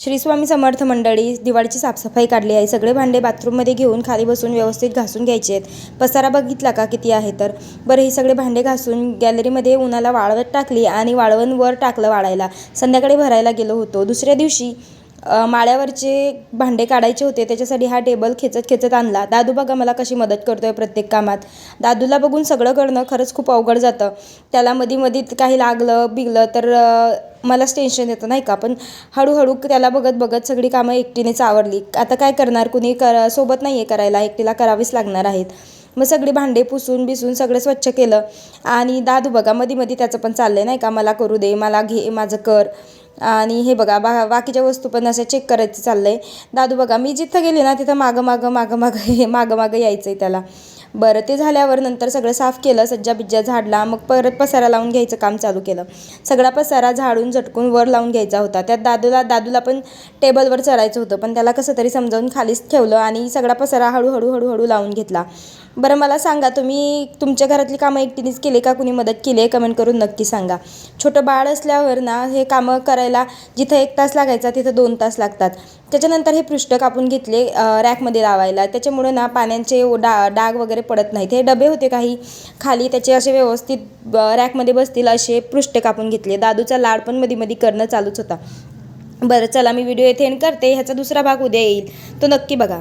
श्री स्वामी समर्थ मंडळी दिवाळीची साफसफाई काढली आहे. सगळे भांडे बाथरूममध्ये घेऊन खाली बसून व्यवस्थित घासून घ्यायचे आहेत. पसारा बघितला का? किती आहे तर? बरं ही सगळे भांडे घासून गॅलरीमध्ये उन्हाला वाळवत टाकली आणि वाळवण वर टाकलं वाळायला. संध्याकाळी भरायला गेलो होतो. दुसऱ्या दिवशी माळ्यावरचे भांडे काढायचे होते त्याच्यासाठी हा टेबल खेचत खेचत आणला. दादू बघा मला कशी मदत करतो आहे प्रत्येक कामात. दादूला बघून सगळं करणं खरंच खूप अवघड जातं. त्याला मधी मधी काही लागलं बिगलं तर मलाच टेन्शन येतं नाही का? पण हळूहळू त्याला बघत बघत सगळी कामं एकटीनेच आवरली. आता काय करणार? कुणी कर सोबत नाही आहे करायला. एकटीला करावीच लागणार आहेत. मग सगळी भांडे पुसून बिसून सगळं स्वच्छ केलं. आणि दादू बघा मधी मधी त्याचं पण चाललंय नाही का मला करू दे मला घे माझं कर. आणि हे बघा बा बाकीच्या वस्तू पण असं चेक करायचं चाललंय. दादू बघा मी जिथं गेले ना तिथं मागं मागं मागं मागं हे मागं मागं यायचं आहे त्याला. बरं ते झाल्यावर नंतर सगळं साफ केलं सज्जा बिज्जा झाडला मग परत पसारा लावून घ्यायचं काम चालू केलं. सगळा पसारा झाडून झटकून वर लावून घ्यायचा होता. त्यात दादूला दादूला पण टेबलवर चढायचं होतं पण त्याला कसं तरी समजावून खालीच ठेवलं आणि सगळा पसारा हळूहळू हळूहळू लावून घेतला. बरं मला सांगा तुम्ही तुमच्या घरातली कामं एकटीनेच केले का? कुणी मदत केली आहे? कमेंट करून नक्की सांगा. छोटं बाळ असल्यावर ना हे कामं करायला जिथं एक तास लागायचा तिथं दोन तास लागतात. त्याच्यानंतर हे पृष्ठ कापून घेतले रॅकमध्ये लावायला. त्याच्यामुळे ना पाण्याचे डा डाग वगैरे पडत नाहीत. हे डबे होते काही. खाली त्याचे असे व्यवस्थित रॅकमध्ये बसतील असे पृष्ठ कापून घेतले. दादूचा लाड पण मध्ये मध्ये करणं चालूच होता. बरं चला मी व्हिडिओ येथे एंड करते. ह्याचा दुसरा भाग उद्या येईल. तो नक्की बघा.